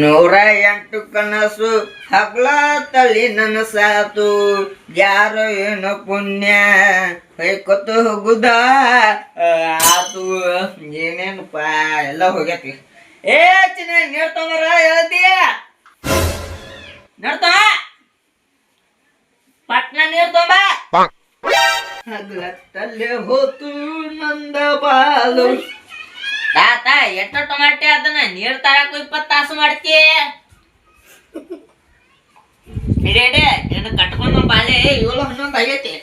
ನೂರ ಎಂಟು ಕನಸು ಹಗ್ಲ ತಳಿ ನನಸಾತು. ಯಾರೋ ಏನೋ ಪುಣ್ಯ ಕೈಕೊತ್ತು ಹೋಗುದ? ಆತು. ಏನೇನಪ್ಪ ಎಲ್ಲ ಹೋಗ್ಯತಿ. ಏ ಚಿನ್ನ ನೀಡ್ತಾವರ ಹೇಳ್ತೀಯ ನೋಡ್ತಾವ. ಪಟ್ನ ನೀರ್ ಹಗ್ಲ ಹಗ್ಲತ್ತಲ್ಲೇ ಹೋತು ನಂದ ಬಾಲು ಎಷ್ಟ ಟೊಮಾಟೆ ಅದನ್ನ? ನೀರ್ ತರಕು ಇಪ್ಪತ್ತು ತಾಸು ಮಾಡ್ತಿ ಹಿಡಿಯಡೆ ನೀನು ಕಟ್ಕೊಂಡು ಬಾಳೆ ಏಳು ಹನ್ನೊಂದು ಆಗೈತಿ.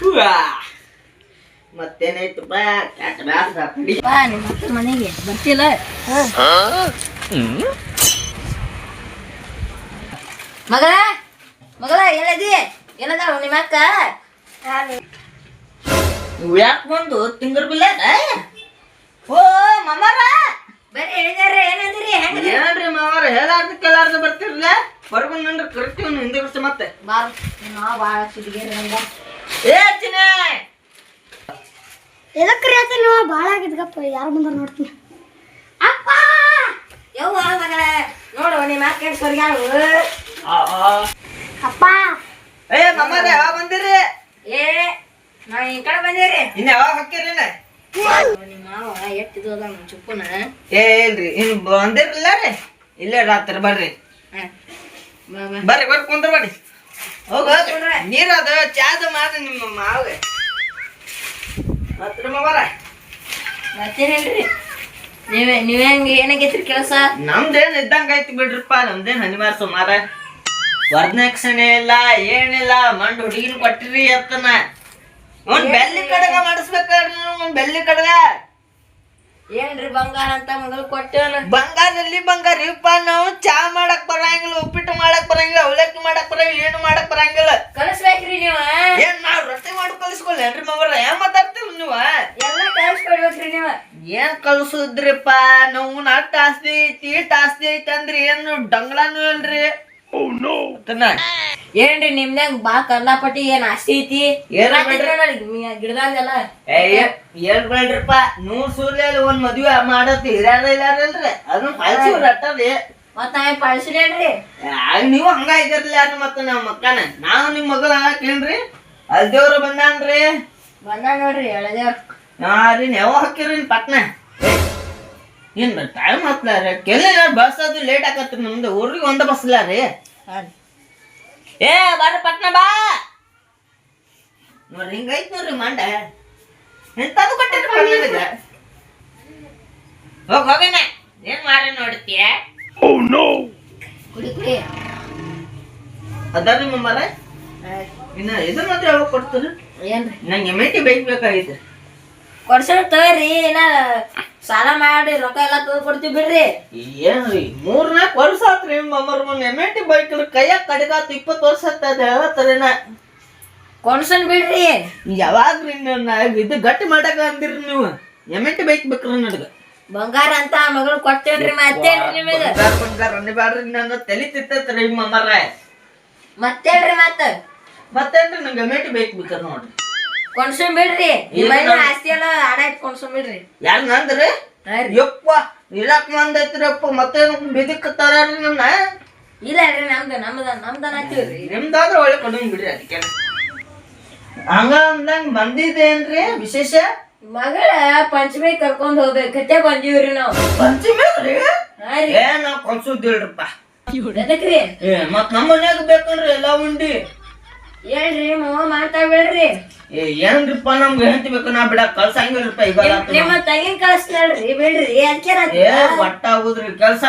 ಹುವ್ವಾ. ಮತ್ತೇನಾಯ್ತಪ್ಪ ಕೆಟ್ಟ ಬ್ಯಾಸ್ರ ತಡಿ. ಬಾ ನಿಮ್ಮ ಅಕ್ಕನ ಮನೆಗೆ. ಬರ್ತಿಲ್ಲ ಮಗಳ ಮಗಳ ಎಲ್ಲದಿ? ಏನದ ನಿಮ್ಮ ಅಕ್ಕ? ಯಾಕ್ ಬಂದು ತಿಂಗ್ರ ಬಿಲ್ಲ ಓ ಮಮ್ಮರ ಬರ್ರಿ ಹೇಳಿದಾರ ಏನಂದ್ರಿ? ಹೆಂಗ್ರಿ? ಏನ್ರಿ ಮಾವಾರ ಹೇಳಾರ್ದ ಕೇಳಾರ್ದ ಬರ್ತಿರ್ಲ? ಹೊರಗೊಂಡ್ ನಂಡ್ರ ಕರ್ತೀವಿ ಹಿಂದೆ ಬಿಡ್ಸ ಮತ್ತೆ. ಬಾರ ನಾ ಭಾಳ ಸಿಟಿಗೇರಿ ನಂಗ. ಏ ಚಿನ್ನ! ರೀ ಆತ ನೀವು? ಭಾಳ ಆಗಿದ್ಗಪ್ಪ ಯಾರು ಬಂದರು ನೋಡ್ತೀನಿ. ಅಪ್ಪ! ಯವ್ವ ಮಗಳ ನೋಡು ನಿಮ್ಮ ಅಕ್ಕ ಸ್ವರ್ಗಾಳು ಅಪ್ಪ! ಏ ಮಮ್ಮಾರ ಯಾವಾಗ ಬಂದಿರಿ? ಏ ನಾ ಈ ಕಡೆ ಬಂದಿರಿ ಇನ್ನ ಯಾವಾಗ ಹಾಕಿರಿ ನಿಮ್ಮ ಮಾವ ಎಷ್ಟಿದು ಅದ ನಮ್ಮ ಚುಪ್ಪನ ಏ ಇಲ್ರಿ ಇನ್ ಬಂದಿರಲಿಲ್ಲ ರೀ. ಇಲ್ಲೇ ರಾತ್ರಿ ಬರ್ರಿ. ಬರ್ರಿ ಬರ್ರಿ, ಕುಂದ್ರ ಬರ್ರಿ. ಹೋಗ ಕುಂಡ್ರೆ. ಅದ ಚಾದ ಮಾಡ ನಿಮ್ಮ ಮಾವ ನೀವೇ ಏನಾಗೈತ್ರಿ ಕೆಲಸ ನಮ್ದೇನ್ ಇದ್ದಂಗ ಐತಿ ಬಿಡ್ರಿಪ್ಪ ನಮ್ದೇನ್ ಹನಿವಾರ ಸುಮಾರ. ವರ್ದಕ್ಷಿಣೆ ಇಲ್ಲ, ಏನಿಲ್ಲ, ಮಂಡ್ ಹುಡುಗಿನ ಕೊಟ್ಟಿರಿ ಅತ್ತನ. ಒಂದ್ ಬೆಳ್ಳಿ ಕಡಗ ಮಾಡಿಸ್ಬೇಕ್ರಿ ಒಂದ್ ಬೆಳ್ಳಿ ಕಡಗ? ಏನ್ರಿ ಬಂಗಾರ ಅಂತ ಮೊದಲು ಕೊಟ್ಟೇವನ ಬಂಗಾರಲ್ಲಿ ಬಂಗಾರ. ಇಪ್ಪ ನಾವು ಚಾ ಮಾಡಕ್ ಬರಂಗಿಲ್ಲ ಉಪ್ಪಿಟ್ಟು ಮಾಡಕ್ ಬರಂಗಿಲ್ಲ ಅವಲಕ್ಕಿ ಮಾಡಕ್ ಬರಂಗಿಲ್ಲ ಏನು ಮಾಡಕ್ ಬರಂಗಿಲ್ಲ. ಕಲಿಸ್ಬೇಕ್ರಿ ನೀವ? ಏನ್ ನಾವ್ ರೊಟ್ಟಿ ಮಾಡಿ ಕಲಿಸ್ಕೊಲ್ಲೇನ್ರಿ ಮಗರ ಏನ್ ಮಾತಾಡ್ತೀವಿ ನೀವು? ಎಲ್ಲ ಕಲಿಸ್ಕೊಡ್ಬೇಕ್ರಿ ನೀವ? ಏನ್ ಕಲ್ಸುದ್ರಿಪ್ಪ? ನಾವು ನಾಟ್ ಆಸ್ತಿ ಐತಿ ಈಟ್ ಆಸ್ತಿ ಐತಿ ಅಂದ್ರಿ ಏನು ಡಂಗ್ಳಾನು ಇಲ್ರಿ. ತನ್ನ ಏನ್ರಿ ನಿಮ್ದಾಗ ಬಾ ಕಲ್ಲಾಪಟ್ಟಿ ಏನ್ ಆಸ್ತಿ ಐತಿ? ಏನ್ ಬಿಡ್ರಿ? ಗಿಡದಾಗೆಲ್ಲ. ಹೇಳ್ಬೇಡ್ರಿಪ್ಪ ನೂರ್ ಸೂರ್ಯಲ್ಲಿ ಒಂದ್ ಮದ್ವೆ ಮಾಡತ್ ಹಿರಿಯಾರ ಇಲ್ಲಾರಲ್ರಿ? ಅದನ್ನ ಪಳಸಿ ರಟ್ಟರಿ. ಮತ್ತ ನಾವ್ ಪಳಿಸ್ಲೇನ್ರಿ ಆಗ ನೀವು ಹಂಗ ಇದಿರ್ಲಿ ಯಾರು ಮತ್ತ ನಮ್ಮ ಮಕ್ಕನ. ನಾವು ನಿಮ್ ಮಗಳ ಹಾಕೇನ್ರಿ ಅಲ್ಲಿ ದೇವ್ರು ಬಂದಾನ್ರಿ? ಬಂದ ನೋಡ್ರಿ ಎಳದೇವ್ರ ಹಾ ರೀ ನೆವ ಹಾಕಿರಿ ಪಟ್ನ? ಏನ್ ಟೈಮ್ ಹತ್ಲಾರ ಕೆಲ ಬಸ್ ಅದು ಲೇಟ್ ಆಕತ್ರಿ ನಮ್ದು. ಊರಿಗೆ ಒಂದ ಬಸ್ಲಾರಿ ರೀ? ಏ ಬಾರ ಪಟ್ನ ಬಾ. ನೋಡ್ರಿ ಹಿಂಗೈತ್ ನೋಡ್ರಿ ಮಂಡ. ಎಂತದು ಕೊಟ್ಟಿರಿ ಹೋಗ್ ಹೋಗಣ ಏನ್ ಮಾಡ್ರಿ ನೋಡ್ತೀಯ? ಕುಡಿ ಕುಡಿ. ಮರ ಇನ್ನ ಇದನ್ನ ಮಾತ್ರ ಯಾವಾಗ ಕೊಡ್ತೀರಿ? ಏನ್ರಿ? ನಂಗೆ ಎಮೆಟಿ ಬೈಕ್ ಬೇಕಾಗಿತ್ತು ಕೊಡ್ಸೋಣ ತಗೋರಿ ಏನ ಸಾಲ ಮಾಡಿ ರೊಕ್ಕ ಎಲ್ಲ ತಗೋ ಕೊಡ್ತೀವಿ ಬಿಡ್ರಿ. ಏನ್ರಿ ಮೂರ್ನಾಲ್ಕು ವರ್ಷ ಆತ್ರಿ ಮಮ್ಮರ್ ಮೊನ್ನೆ ಎಮೆಟಿ ಬೈಕ್ ಕೈಯಾಗ ಕಡಿಗಾತು ಇಪ್ಪತ್ತು ವರ್ಷ ಆತ ಹೇಳತ್ತರೇನ ಕೊಡ್ಸೋಣ ಬಿಡ್ರಿ. ಯಾವಾಗ್ರಿ ನನ್ನ ಇದು ಗಟ್ಟಿ ಮಾಡಕ ಅಂದಿರಿ ನೀವು? ಎಮೆಟಿ ಬೈಕ್ ಬೇಕ್ರಿ ನನಗೆ. ಬಂಗಾರ ಅಂತ ಮಗಳು ಕೊಡ್ತೇನ್ರಿ ಮತ್ತೆ ನಿಮಗೆ? ಬಂಗಾರ ಅನ್ನಬ್ಯಾಡ್ರಿ ನನ್ನ ತಲೆ ತಿತ್ತತ್ರಿ ಮಮ್ಮರ ಮತ್ತೇನ್ರಿ ಮತ್ತೆ? ಮತ್ತೇನ್ರಿ ನಂಗೆ ಎಮೆಟಿ ಬೈಕ್ ಬೇಕ್ರಿ ನೋಡ್ರಿ. ಕೊಡ್ಸೋಣ ಬಿಡ್ರಿ ನಿಮ್ಮ ನೋಡ್ರಿ. ಆಸ್ತಿ ಎಲ್ಲ ಆಡ ಇಟ್ ಕೊಡ್ಸೋಣ ಬಿಡ್ರಿ ಯಾರು ನಂದ್ರಿ. ಯಪ್ಪ ಇರಾಕ್ ಮಂದೈತ್ರಿಯಪ್ಪ ಮತ್ತೇನು ಬಿದಿಕ್ತಾರ ನನ್ನ ಇಲ್ಲ ರೀ ನಮ್ದು ನಮ್ದ ನಮ್ದನ ಹಚ್ಚಿವ್ರಿ ನಿಮ್ದಾದ್ರೆ ಒಳ್ಳೆ ಕೊಡಂಗ್ ಬಿಡ್ರಿ ಅದಕ್ಕೆ ಹಂಗ ಅಂದಂಗ ಬಂದಿದ್ದೇನ್ರಿ ವಿಶೇಷ? ಮಗಳ ಪಂಚಮಿ ಕರ್ಕೊಂಡ್ ಹೋಗ್ಬೇಕತ್ತೆ ಬಂದೀವ್ರಿ ನಾವು. ಪಂಚಮಿ ರೀ ಏ ನಾವ್ ಕಲ್ಸುದಿಲ್ರಪ್ಪ ಅದಕ್ರಿ ಮತ್ ನಮ್ಮ ಮನ್ಯಾಗ ಬೇಕನ್ರಿ ಎಲ್ಲಾ ಉಂಡಿ. ಹೇಳ್ರಿ ಮಾವ ಮಾಡ್ತಾ ಬಿಡ್ರಿ. ಏನ್ರಿಪ್ಪ ನಮ್ಗೆ ಹೆಂಡತಿ ಬೇಕು ನಾ ಬಿಡ ಕಳ್ಸಂಗಿಲ್ರಪ್ಪ ಈಗ ನಿಮ್ಮ ತಂಗಿನ ಕಳಿಸ್ತಾಳ್ರಿ ಬಿಡ್ರಿ ಅದಕ್ಕೆ ಏ ಒಟ್ಟ ಆಗುದ್ರಿ ಕೆಲ್ಸ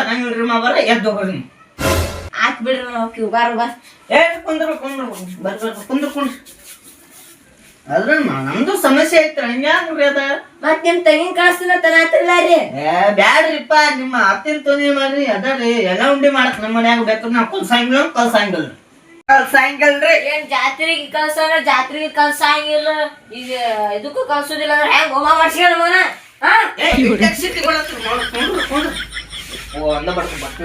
ಮಾವರ ಎದ್ದು ಹೋಗ್ರಿ. ಆತ್ ಬಿಡ್ರಿ ನಾವು ಕ್ಯೂಬಾರ್ ಬಾ. ಏ ಕುಂದ್ರ ಕುಂದ್ರ ಬರ್ ಬರ್ ಕುಂದ್ರ ಕುಂದ್ರ. ಅದ್ರ ನಮ್ದು ಸಮಸ್ಯೆ ಐತ್ರಿ ಹಂಗ್ಯಾಂಗ್ರಿ ಅದ. ಮತ್ ನಿಮ್ ತಂಗಿನ ಕಳಿಸ್ತೀನ ತನಾತಿಲ್ಲ ರೀ? ಏ ಬ್ಯಾಡ್ರಿಪ್ಪ ನಿಮ್ಮ ಅತ್ತಿನ ತೊಂದ್ರೆ ಮಾಡ್ರಿ ಅದರಿ ಎಲ್ಲ ಉಂಡಿ ಮಾಡಕ್ ನಮ್ಮ ಮನ್ಯಾಗ ಬೇಕು ನಾವು ಕಲ್ಸಂಗಿಲ್ಲ ಕಲ್ಸಂಗಿಲ್ಲ ಕಲ್ಸಂಗಿಲ್ರಿ. ಏನ್ ಜಾತ್ರೆಗೆ ಕಳ್ಸೋಣ ಜಾತ್ರೆಗೆ ಕಳ್ಸಂಗಿಲ್ಲ ಈಗ ಇದಕ್ಕೂ ಕಲ್ಸೋದಿಲ್ಲ ಅಂದ್ರೆ ಹೆಂಗ್ ಹೋಮ ಮಾಡ್ಸ್ಕೊಂಡ್ ಬರ್ತ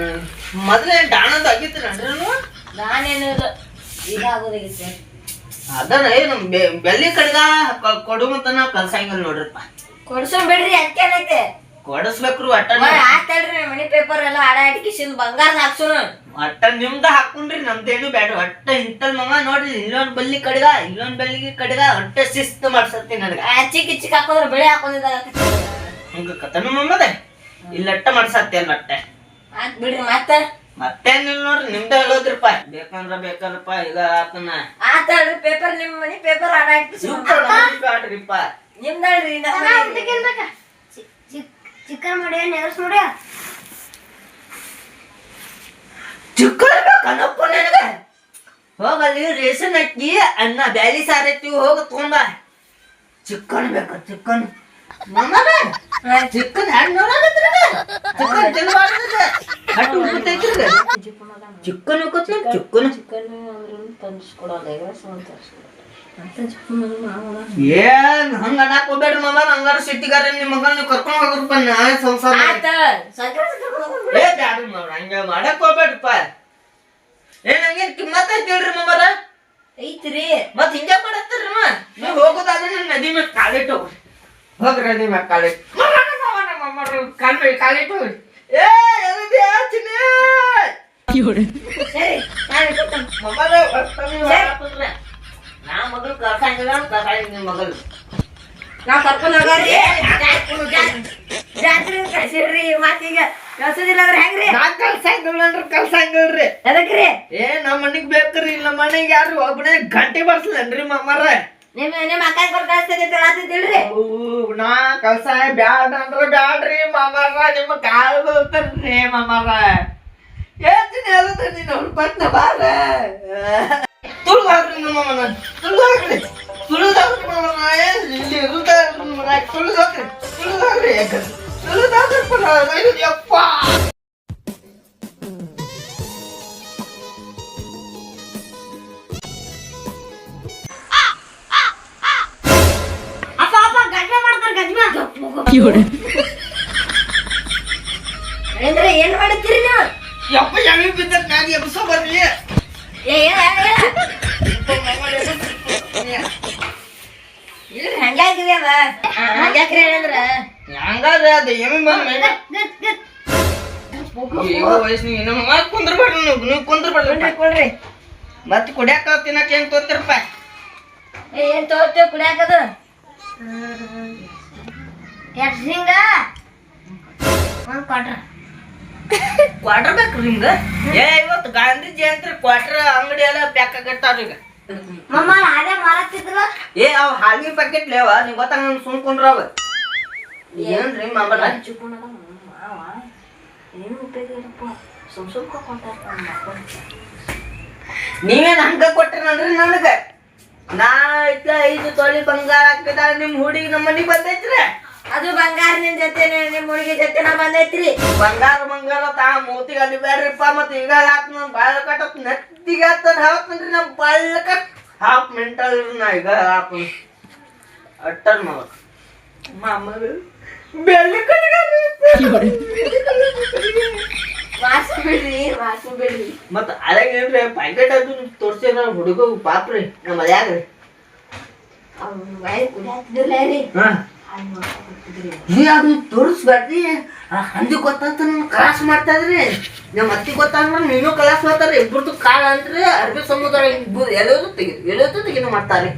ಮೊದ್ಲೇ ಡಾಣದ ಆಗಿತ್ತು ನೀವು ನಾನೇನು ಇದಾಗೋದಾಗಿತ್ತು ಅದನ್ನ ಏ ನಮ್ ಬೆ- ಬೆಳ್ಳಿ ಕಡ್ಗ ಕ- ಕೊಡು ನೋಡ್ರಪ್ಪ. ಕೊಡ್ಸೋಣ ಬಿಡ್ರಿ ಅದಕ್ಕೇನೈತೆ? ಕೊಡಸ್ಬೇಕ್ರಿ ಒಟ್ಟ ಹಾಕ್ತಾಳ್ರಿ ಮನಿ ಪೇಪರ್ ಎಲ್ಲ ಆಡ ಆಡಿಕಿಸಿಂದ ಬಂಗಾರದ ಹಾಕ್ಸೋಣ. ಅಟ್ಟ ನಿಮ್ದ ಹಾಕೊಂಡ್ರಿ ನಮ್ದೇನು ಬೇಡ ಅಟ್ಟ ಇಂತಲ್ ಮಮ್ಮ ನೋಡ್ರಿ ಇಲ್ಲೊಂದ್ ಬಲ್ಲಿ ಕಡ್ಗ ಇಲ್ಲೊಂದ್ ಬಲ್ಲಿಗೆ ಕಡ್ಗ ಅಟ್ಟ ಶಿಸ್ತು ಮಾಡ್ಸತ್ತಿ ನನಗ. ಆಚಿ ಚಿಕ್ಕ ಹಾಕೋದ್ರ ಬೆಳೆ ಹಾಕೊಂಡಿದ್ದ ಹಂಗ ಕತನು ಮಮ್ಮದ ಇಲ್ಲಟ್ಟ ಮಾಡ್ಸತ್ತಿ ಅಲ್ಲ ಅಟ್ಟೆ. ಆತ್ ಬಿಡ್ರಿ ಮತ್ತ? ಮತ್ತೇನಿಲ್ಲ ನೋಡ್ರಿ ನಿಮ್ದ ಹೇಳೋದ್ರಿಪ್ಪ. ಬೇಕಂದ್ರ ಬೇಕಲ್ಲಪ್ಪ ಈಗ ಆತನ. ಆತಲ್ರಿ ಪೇಪರ್ ನಿಮ್ ಮನಿ ಪೇಪರ್ ಆಡ ಆಡಿಕಿಸಿ ಬ್ಯಾಡ್ರಿಪ್ಪ ನಿಮ್ದಲ್ರಿ ಚಿಕನ್ ಮಾಡಿ ನೆಗರ್ಸ್ ನೋಡಿ? ಚಿಕ್ಕನ್ ಬೇಕನ್ನಪ್ಪ ನನಗ? ಹೋಗಲ್ಲಿ ರೇಷನ್ ಅಕ್ಕಿ ಅನ್ನ ಬ್ಯಾಲಿ ಸಾರತ್ತಿ ಹೋಗಿ ಹೋಗ ತಗೊಂಬ ಚಿಕ್ಕನ್ ಬೇಕ ಚಿಕ್ಕನ್. ಮಮ್ಮದ ಚಿಕ್ಕನ್ ಹ್ಯಾಂಗ್ ನೋಡಾಕತ್ರಿ ಚಿಕ್ಕನ್ ತಿನ್ಬಾರ್ದು ಹಟ್ಟು ಉಳ್ತೈತ್ರಿ ಚಿಕ್ಕನ್ ಬೇಕತ್ನ ಚಿಕ್ಕನ್. ಚಿಕನ್ ತಂದಿಸ್ಕೊಡಲ್ಲ ಏನ್ ಹಂಗ ಅನ್ನಕ್ ಹೋಗ್ಬೇಡ ಮಗ ಹಂಗಾರ ಸಿಟ್ಟಿಗಾರ ನಿಮ್ ಮಗನ್ ನೀವು ಕರ್ಕೊಂಡ್ ಹೋಗ್ರಪ್ಪ ನಾ ಸಂಸಾರ. ಏ ಬ್ಯಾಡ್ರಿ ಮಮ್ಮ ಹಂಗ ಮಾಡಕ್ ಹೋಗ್ಬೇಡ್ರಪ್ಪ ಏನ್ ಹಂಗೇನ್ ಕಿಮ್ಮತ್ ಐತಿ ಹೇಳ್ರಿ ಮಮ್ಮರ ಐತ್ರಿ. ಮತ್ ಹಿಂಗೆ ಮಾಡತ್ತೀರಿ ಅಮ್ಮ ನೀವ್ ಹೋಗೋದಾದ್ರೆ ನನ್ ನದಿ ಮೇಲೆ ಕಾಲಿಟ್ಟು ಹೋಗ್ರಿ. ಹೋಗ್ರಿ ನದಿ ಮೇಲೆ ಕಾಲಿಟ್ಟು ಕಾಲ್ ಮೇಲೆ ಕಾಲಿಟ್ಟು ಹೋಗ್ರಿ. ಏ ಚಿನ್ನಿ? ಸರಿ. ಮಮ್ಮರ ಹೊರಹಾಕಿದ್ರೆ. ನಾ ಮಗಳು ಕರ್ಸಂಗಿಲ್ಲ ಕರ್ಸಂಗಿಲ್ಲ ಮಗಳು. ನಾವ್ ಕರ್ಕೊಂಡ್ ಹೋಗಾರಿ? ಜಾತ್ರೆ ಕಳ್ಸೋದಿಲ್ಲ ಅಂದ್ರೆ ಅಂದ್ರೆ ಅದಕ್ಕ ಎದಕ್ರಿ? ಏ ನಮ್ಮ ಮನಿಗ್ ಬೇಕ್ರಿ ಇಲ್ಲ ಮನೆಗೆ ಯಾರು ಒಬ್ಬನೇ ಗಂಟೆ ಬರ್ಸಲೇನ್ರಿ ಮಮ್ಮರ ನಿಮ್ ನಿಮ್ ಅಕ್ಕ ಕೊಟ್ಟು ಕಳ್ಸ್ತೈತಿ ಹೇಳತ್ತಿದ್ದಿಲ್ರಿ ನಾ ಕಲ್ಸ ಬ್ಯಾಡ ಅಂದ್ರ ಬ್ಯಾಡ್ರಿ ಮಾಮಾರ ನಿಮ್ಮ ಕಾಲ್ ಬೀಳ್ತಾರ್ರಿ ಮಾಮಾರ. ಹೇಳ್ತೀನಿ ಹೇಳ್ತೀನಿ ನೀನು ಹುಡ್ಪಟ್ನ ಬಾರ ತುಳ್ದಾಗ್ರಿ ನಮ್ಮ ಮನ ತುಳ್ದಾಗ್ರಿ ತುಳ್ದಾಗ್ರಿ ಮಾಮಾರ ಏನ್ ಇಲ್ಲಿ ಇರುದಾಗ್ರಿ ಮನ ತುಳ್ದಾಗ್ರಿ ತುಳ್ದಾಗ್ರಿ ತುಳ್ದಾಗ್ರಿ ಯಪ್ಪ ಅಪ್ಪ ಅಪ್ಪ ಗಜ್ಮೆ ಮಾಡ್ತಾರ ಗಜ್ಮೆ ಅಂದ್ರೆ ಅದ. ಹಂಗ್ಯಾಕ್ರಿ ಹೇಳಂದ್ರ ಹಂಗಾದ್ರೆ ಅದು ಎಮ್ಮೆ ಬಂದ ಮತ್ತೆ ಕುಂದ್ರಬೇಡ್ರಿ ನೀವು ನೀವು ಕುಂದ್ರಬೇಡ್ರಿ ಕೊಡ್ರಿ ಮತ್ತೆ ಕುಡಿಯಾಕ ಏನ್ ತೋರ್ತಿರಪ್ಪ ಏನ್ ತಗೋತೇವ್ ಕುಡಿಯಾಕದ ಎಷ್ಟ್ ಹಿಂಗ ಒಂದ್ ಕೊಟ್ರ ಕ್ವಾರ್ಟರ್ ಬೇಕ್ರಿ ಹಿಂಗ ಏ ಇವತ್ತು ಗಾಂಧಿ ಜಯಂತಿ ಕ್ವಾರ್ಟರ್ ಅಂಗಡಿ ಎಲ್ಲ ಪ್ಯಾಕ್ ಆಗಿರ್ತಾರ ಈಗ. ಮಮ್ಮ ಅದೇ ಮಾರತ್ತಿದ್ರು ಏ ಅವ್ ಹಾಲಿನ ಪ್ಯಾಕೆಟ್ ಲೇವ ನೀವ್ ಗೊತ್ತಾಗ ನಮ್ ಸುಮ್ಕೊಂಡ್ರ ಅವ. ಏನ್ರಿ ಮಾಮರ ಚಿಕ್ಕಣ್ಣದ ಮಾವ. ಏನು ಉಪಯೋಗ ಇಲ್ಲಪ್ಪ. ಸುಮ್ ಸುಮ್ಕ ನೀವೇನ್ ಹಂಗ ಕೊಟ್ಟಿರನ್ರಿ ನನಗ? ನಾ ಐತ ಐದು ತೊಳಿ ಬಂಗಾರ ಹಾಕಿದ ನಿಮ್ ಹುಡುಗಿ ನಮ್ಮ ಮನಿಗ್ ಬಂದೈತ್ರಿ? ಅದು ಬಂಗಾರ ನಿನ್ ಜೊತೆ ನಿಮ್ ಹುಡುಗಿ ಜೊತೆ ನಾ ಬಂದೈತ್ರಿ. ಬಂಗಾರ ಬಂಗಾರ ತಾ ಮೂತಿಗೆ ಅಲ್ಲಿ ಬ್ಯಾಡ್ರಿಪ್ಪ ಮತ್ ಈಗ ಹಾಕ್ ನಮ್ ಬಾಳ ಕಟ್ಟತ್ ನೆತ್ತಿಗೆ ಹತ್ತದ ಹಾಕ್ತನ್ರಿ ನಮ್ ಬಾಳ ಕಟ್. ಹಾಫ್ ಮೆಂಟಲ್ ನಾ ಈಗ ಹಾಕ್ ಅಟ್ಟರ್ ಮಾವ. ಮಾಮಗಳು ಬೆಳ್ಳಿ ಮಾಸು ಬಿಡ್ರಿ ಮಾಸು ಬಿಡ್ರಿ. ಮತ್ತ ಅದಾಗ ಏನ್ರಿ ಪ್ಯಾಕೆಟ್ ಅದು ತೋರ್ಸಿದ್ರ ಹುಡುಗ ಪಾಪ್ರಿ ನಮ್ಮ ಮದ್ಯಾಗ್ರಿ ಅವ್ನು ವೈರ್ ಕುಡಿಯಾತಿದ್ದಿಲ್ಲ ರೀ ಹಾ. ಅಲ್ಲಿ ನೋಡ್ಕೊತಿದ್ರಿ ನೀ ಅದನ್ನ ತೋರಿಸ್ಬೇಡ್ರಿ. ಆ ಹಂದಿ ಗೊತ್ತಾತ ಕ್ಲಾಸ್ ಮಾಡ್ತಾ ಇದ್ರಿ ನಮ್ಮ ಅತ್ತಿ ಗೊತ್ತಾದ್ರೆ ನೀನು ಕಲಾಸ್ ಮಾಡ್ತಾರ ಇಬ್ಬರದು ಕಾಲ ಅಂದ್ರೆ ಅರಬಿ ಸಮುದ್ರ ಇಬ್ಬರು ಎಲ್ಲೋದು ತೆಗಿ ಎಲ್ಲೋದು ತೆಗಿನ ಮಾಡ್ತಾರೆ.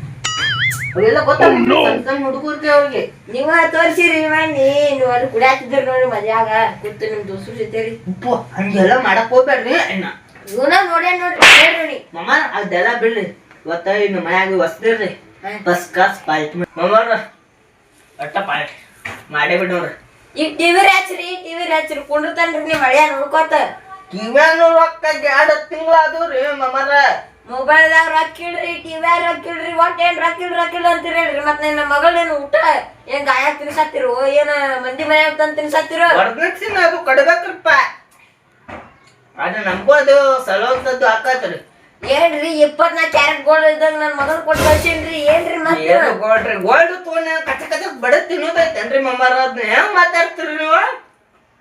ಅವೆಲ್ಲ ಗೊತ್ತಾಗ ಸಣ್ಣ ಸಣ್ಣ ಹುಡುಗರ್ಗೆ ಅವ್ರಿಗೆ. ನೀವ ತೋರಿಸಿರಿ ನೀನು ನೀವು ಅಲ್ಲಿ ಕುಡಿಯಾತಿದ್ರಿ ನೋಡಿ ಮದ್ಯಾಗ ಕೂತು ನಿಮ್ ದೋಸ್ತರ ಜೊತೆ ರೀ ಉಪ್ಪು ಹಂಗೆಲ್ಲ ಮಾಡಕ್ ಹೋಗ್ಬೇಡ್ರಿ ಅಣ್ಣ. ಇವನ ನೋಡಿ ನೋಡ್ರಿ ಹೇಳ್ರಿ ಮಮ್ಮ ಅದೆಲ್ಲ ಬಿಡ್ರಿ. ಗೊತ್ತ ಇನ್ನು ಮನ್ಯಾಗ ಹೊಸ್ದಿರ್ರಿ. ಬಸ್ ಕಾಸ್ ಪಾಯ್ತು ಮಮ್ಮ ಒಟ್ಟ ಪಾಲ್ಟಿ ಮಾಡೇ ಬಿಡ್ ನೋಡ್ರಿ ಈಗ ಟಿವಿ ಹಚ್ಚ್ರಿ ಟಿವಿ ಹಚ್ಚ್ರಿ ಕುಂಡ್ರತಾನ್ರಿ ನೀವು ಮಳ್ಯಾ ನೋಡ್ಕೋತ. ಕಿವ್ಯಾನು ರೊಕ್ಕ ಎರಡು ತಿಂಗಳ ಅದು ರೀ ಮಮ್ಮರ ಮೊಬೈಲ್ದಾಗ ರೊಕ್ಕ ಇಡ್ರಿ ಟಿವ್ಯಾಗ ರೊಕ್ಕ ಇಡ್ರಿ ಒಟ್ಟ ಏನ್ ರೊಕ್ಕ ಇಡ್ರಿ ರೊಕ್ಕ ಇಡ್ರಿ ಅಂತೀರಿ ಹೇಳ್ರಿ. ಮತ್ ನನ್ನ ಮಗಳೇನು ಊಟ? ಏನ್ ಗಾಯ ತಿನ್ಸತ್ತಿರೋ? ಏನ ಮಂದಿ ಮನ್ಯಾಗ ತಂದ್ ತಿನ್ಸತ್ತಿರೋ? ವರದಕ್ಷಿಣೆ ಅದು ಕೊಡ್ಬೇಕ್ರಪ್ಪ. ಅದು ನಮಗೂ ಅದು ಸಲೋಂತದ್ದು ಹಾಕತ್ರಿ ಏನ್ರಿ ಇಪ್ಪತ್ನಾಲ್ಕು ಕ್ಯಾರೆಟ್ ಗೋಲ್ಡ್ ಇದ್ದಂಗ ನನ್ ಮಗನ್ ಕೊಟ್ಟು ಕಳ್ಸೇನ್ರಿ? ಏನ್ರಿ ಮತ್ತೆ? ಏನು ಗೋಲ್ಡ್ರಿ ಗೋಲ್ಡ್ ತೊಗೊಂಡ ಕಚ ಕಚ ಬಡ ತಿನ್ನೋದೈತೇನ್ರಿ ಮಮ್ಮಾರ ಅದನ್ನ ಹೆಂಗ್ ಮಾತಾಡ್ತೀರಿ ನೀವು?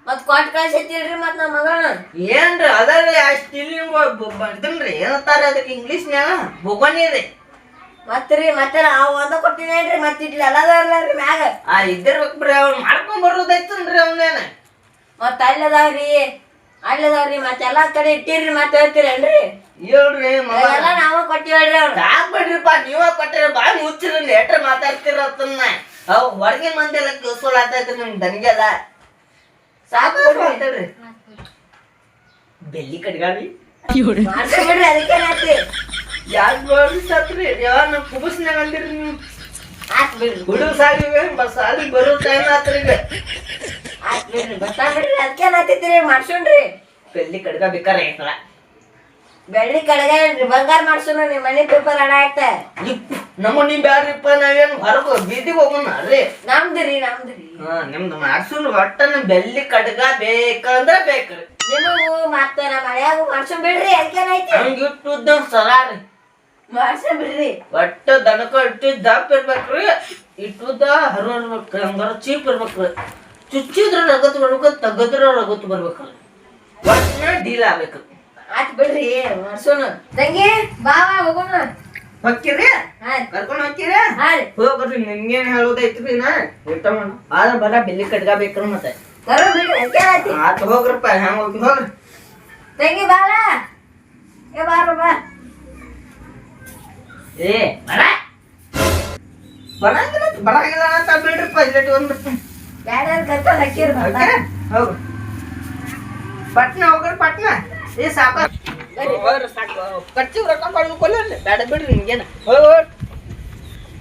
ಮತ್ ಕೊಟ್ಟು ಕಳ್ಸೈತಿಲ್ರಿ ಮತ್ ನಮ್ಮ ಮಗನ? ಏನ್ರಿ? ಅದರಿ ಅಷ್ಟು ಇಲ್ಲಿ ಇದನ್ರಿ. ಏನಂತಾರೆ ಅದಕ್ಕೆ ಇಂಗ್ಲೀಷ್ನ್ಯಾಗ ಬೊಗನಿ ರೀ. ಮತ್ರಿ ಮತ್ತೆ ನಾವು ಒಂದ ಕೊಟ್ಟಿನೇನ್ರಿ ಮತ್ತೆ ಇಡ್ಲಿ ರೀ ಮ್ಯಾಗ? ಆ ಇದ್ದಿರ್ಬೇಕು ಬಿಡ್ರಿ ಅವ್ನು ಮಾಡ್ಕೊಂಡ್ ಬರೋದೈತನ್ರಿ ಅವನೇನ ಮತ್ತ ಅಲ್ಲದಾವ್ರಿ ಅಲ್ಲದಾವ್ರಿ ಮತ್ತೆಲ್ಲ ಕಡೆ ಇಟ್ಟಿರಿ ಮತ್ತೆ ಹೇಳ್ತೀರೇನ್ರಿ? ಹೇಳ್ರಿ ಎಲ್ಲ ನಾವ ಕೊಟ್ಟಿವ್ರಿ ಅವ್ರು. ಹಾಕ್ಬೇಡ್ರಿಪ್ಪ ನೀವ ಕೊಟ್ಟಿರ ಬಾಳ್ ಮುಚ್ಚಿರ ಮಾತಾಡ್ತೀರ ಅವ್ ಹೊರಗಿನ ಮಂದಿ ಎಲ್ಲ ಕೇಳ್ಸೋಲ್ ಆತೈತ್ರಿ ನಿಮ್ ದನಿಗೆಲ್ಲ. ಸಾಕು ಬೆಲ್ಲಿ ಯಾಕೆ ಬರ್ಸತ್ರಿ ಯಾವ ಕುಬಸ್ನಾಗ ಅಂದಿರಿ ನೀವು. ಹುಡುಗ ಬಸ್ ಬರೋ ಟೈಮ್ ಆತ್ರಿ ಈಗ. ಆತ್ ಬಿಡ್ರಿ ಬರ್ತಾ ಬಿಡ್ರಿ ಅದಕ್ಕೇನಾಗ್ತೈತ್ರಿ ಮಾಡ್ಸೋಣ್ರಿ ಬೆಲ್ಲಿ ಕಡ್ಗ ಬೇಕಾರ ಐತಲ್ಲ ಬೆಳ್ಳಿ ಕಡೆಗೆ ಬಂಗಾರ ಮಾಡ್ಸೋಣ ನಿಮ್ಮ ಮನೆ ಪೇಪರ್ ಹಣ ಆಯ್ತ ನಮ್ಮ ನಿಮ್ ಬ್ಯಾಡ್ರಿಪ್ಪ ನಾವೇನು ಹೊರಗೆ ಬೀದಿಗೆ ಹೋಗೋಣ ಅಲ್ರಿ ನಮ್ದ್ರಿ ನಮ್ದ್ರಿ. ಹಾ ನಿಮ್ದು ಮಾಡ್ಸೋನ್ ಒಟ್ಟನ ಬೆಳ್ಳಿ ಕಡ್ಗ ಬೇಕಂದ್ರ ಬೇಕ್ರಿ ನಿಮಗೂ ಮತ್ತ ನಮ್ಮ ಮನ್ಯಾಗೂ ಮಾಡ್ಸೋಣ ಬಿಡ್ರಿ ಹಂಗೆ ಹಂಗ ಇಟ್ಟುದ್ದ ಸಲಾರಿ ಮಾಡ್ಸೋಣ ಬಿಡ್ರಿ. ಒಟ್ಟ ದನಕ ಇಟ್ಟು ದಪ್ಪ ಇರ್ಬೇಕ್ರಿ ಇಟ್ಟುದ್ದ ಹರು ಇರ್ಬೇಕ್ರಿ ಹಂಗಾರ ಚೀಪ್ ಇರ್ಬೇಕ್ರಿ ಚುಚ್ಚಿದ್ರ ರಗತ್ ಬರ್ಬೇಕು ತಗದ್ರ ರಗತ್ ಬರ್ಬೇಕಲ್ಲ ಒಟ್ನ ಡೀಲ್ ಆಗ್ಬೇಕ್ರಿ ಆತ್ ಬಿಡ್ರಿ. ಮಾಡ್ಸೋಣ ತಂಗಿ ಬಾವ ಹೋಗೋಣ. ಹೊಕ್ಕಿರಿ ಹಾ ಕರ್ಕೊಂಡ್ ಹೋಗ್ತೀರಿ? ಹಾ ರೀ ಹೋಗ್ರಿ ನಿಮ್ಗೇನ್ ಹೇಳೋದೈತ್ರಿ ನಾ? ಊಟ ಮಾಡ. ಆದ್ರ ಬರ ಬೆಲ್ಲಿ ಕಡ್ಗ ಬೇಕ್ರಿ ಮತ್ತೆ ಬರೋ ಬಿಡ್ರಿ ಅದಕ್ಕೇನಾಯ್ತಿ ಆತ ಹೋಗ್ರಪ್ಪ ಹೆಂಗ್ ಹೋಗಿ ಹೋಗ್ರಿ. ತಂಗಿ ಬಾಳ ಏ ಬಾರ ಬಾ ಏ ಬರ. ಬರಂಗಿಲ್ಲ ಬರಂಗಿಲ್ಲ ಅಂತ ಬಿಡ್ರಪ್ಪ ಇಲ್ಲಟಿ ಒಂದ್ಬಿಟ್ಟು ಬ್ಯಾಡ ಕರ್ಕೊಂಡು ಹಾಕಿರ್ ಓಕೆ ಹೋಗ್ರಿ. ಪಟ್ನ ಹೋಗ್ರಿ ಪಟ್ನ. ಏ ಸಾಕ. ಹೋಗ್ರಿ ಸಾಕು. ಖರ್ಚು ರೊಕ್ಕ ಕೊಡ್ಲು ಕೊಲ್ಲ ಬೇಡ ಬಿಡ್ರಿ ನಿಮ್ಗೇನ. ಹೋಗ್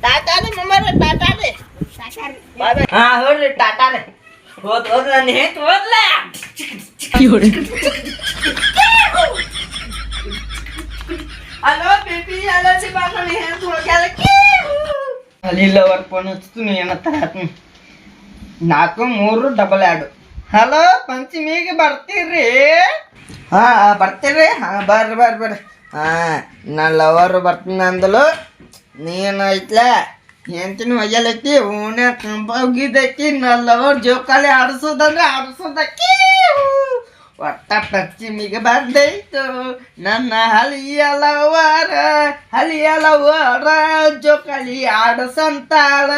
ಟಾಟಾನೆ ಮಮ್ಮರ ಟಾಟಾನೆ. ಹಾ ಹೋಗ್ರಿ ಟಾಟಾನೆ. ಹೋದ್ ಹೋದ್ ನನ್ನ ಹೇತ್ ಹೋದ್ಲ ಹಲೋ ಬೇಬಿ ಹಲೋ ಶಿಬಾ ನನ್ನ ಹೇತ್ ಹೋಗ್ಯಾಳ. ಅಲ್ಲಿ ಇಲ್ಲ ವರ್ಕ್ ಫೋನ್ ಹಚ್ತು ನೀ ಏನತ್ತ ಹಾಕ್ತೀನಿ ನಾಲ್ಕು ಮೂರು ಡಬಲ್ ಎರಡು. ಹಲೋ ಪಂಚಮಿಗೆ ಬರ್ತೀರಿ? ಹಾ ಬರ್ತೀರಿ. ಹಾ, ಬರ್ರಿ ಬರ್ರಿ ಬರ್ರಿ. ಹಾ ನನ್ನ ಲವರ್ ಬರ್ತೀನಿ ಅಂದಲು. ನೀನೈತ್ಲ ಎಂತಿನ ಒಯ್ಯಲೈತಿ ಓಣ್ಯ ಹೋಗಿದ್ದೈತಿ ನನ್ನ ಲವರ್ ಜೋಕಾಲಿ ಆಡಿಸೋದಂದ್ರೆ ಆಡಿಸೋದಕ್ಕಿ ಒಟ್ಟ ಪಶ್ಚಿಮಿಗೆ ಬಂದೈತು. ನನ್ನ ಹಲಿಯ ಲವರ ಹಲಿಯ ಲವರ ಜೋಕಾಲಿ ಆಡಸಂತಾಳ.